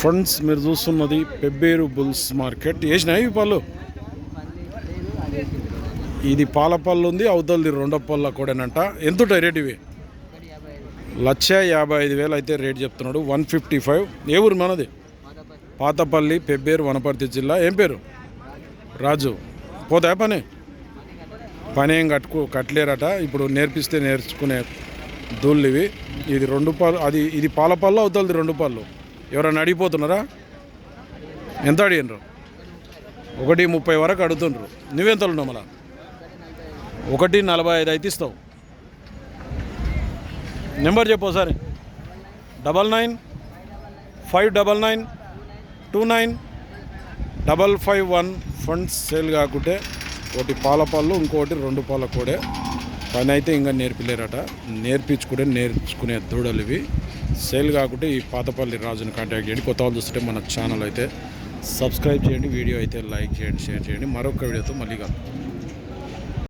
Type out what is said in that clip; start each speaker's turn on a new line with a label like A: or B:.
A: Friends మీరు చూస్తున్నది Pebbair bulls market. వేసినాయి ఇవి పళ్ళు? ఇది పాల పళ్ళు ఉంది అవతలది రెండో పళ్ళ కూడానంట. ఎంత ఉంటాయి రేట్ ఇవి? లక్ష యాభై ఐదు వేలు అయితే రేట్ చెప్తున్నాడు. One fifty five. ఏ ఊరు మనది? పాతపల్లి పెబ్బేరు వనపర్తి జిల్లా. ఏం పేరు? రాజు. పోతా పని? పని ఏం కట్టుకో కట్టలేరట. ఇప్పుడు నేర్పిస్తే నేర్చుకునే దూళ్ళు ఇవి. ఇది రెండు పాలు అది ఇది పాల పళ్ళు అవుతుంది రెండు పళ్ళు. ఎవరైనా అడిగిపోతున్నారా? ఎంత అడిగినరు? ఒకటి ముప్పై వరకు అడుగుతుండ్రు. నువ్వెంతలు ఉన్నావు మళ్ళా? ఒకటి నలభై ఐదు అయితే ఇస్తావు. నెంబర్ చెప్పు ఒకసారి. Double nine five double nine two nine double five one funds sale కాకుంటే ఒకటి పాల పళ్ళు ఇంకోటి రెండు పాల కూడా. పని అయితే ఇంకా నేర్పిలేరట. నేర్పించుకుంటే నేర్చుకునే దూడలు ఇవి. సేల్ కాకుంటే ఈ పాతపల్లి రాజుని కాంటాక్ట్ చేయండి. కొత్త వాళ్ళు చూస్తుంటే మన ఛానల్ అయితే సబ్స్క్రైబ్ చేయండి. వీడియో అయితే లైక్ చేయండి షేర్ చేయండి. మరొక వీడియోతో మళ్ళీ కలుగుతాం